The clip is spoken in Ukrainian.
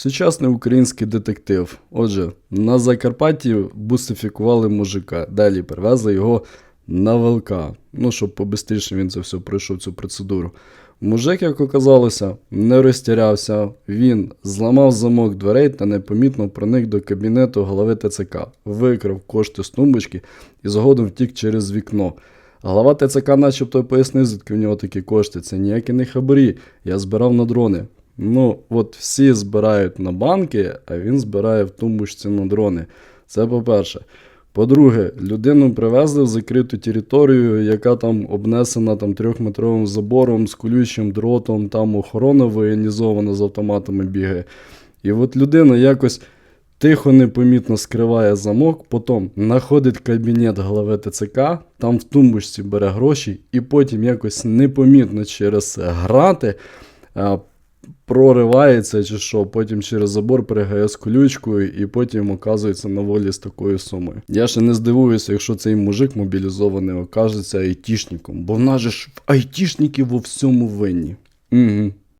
Сучасний український детектив. Отже, на Закарпатті бусифікували мужика, далі привезли його на ВЛК. Ну, щоб побистріше він це все пройшов цю процедуру. Мужик, як оказалося, не розтірявся. Він зламав замок дверей та непомітно проник до кабінету голови ТЦК, викрав кошти з тумбочки і згодом втік через вікно. Глава ТЦК начебто пояснив, звідки в нього такі кошти. Це ніякі не хабарі. Я збирав на дрони. Ну, от всі збирають на банки, а він збирає в тумбочці на дрони. Це по-перше. По-друге, людину привезли в закриту територію, яка там обнесена там трьохметровим забором з колючим дротом, там охорона воєнізована з автоматами бігає. І от людина якось тихо, непомітно скриває замок, потім знаходить кабінет голови ТЦК, там в тумбочці бере гроші, і потім якось непомітно через грати. Проривається чи що, потім через забор пригає з колючкою і потім оказується на волі з такою сумою. Я ще не здивуюся, якщо цей мужик мобілізований окажеться айтішником, бо в нас же ж айтішники во всьому винні. Угу.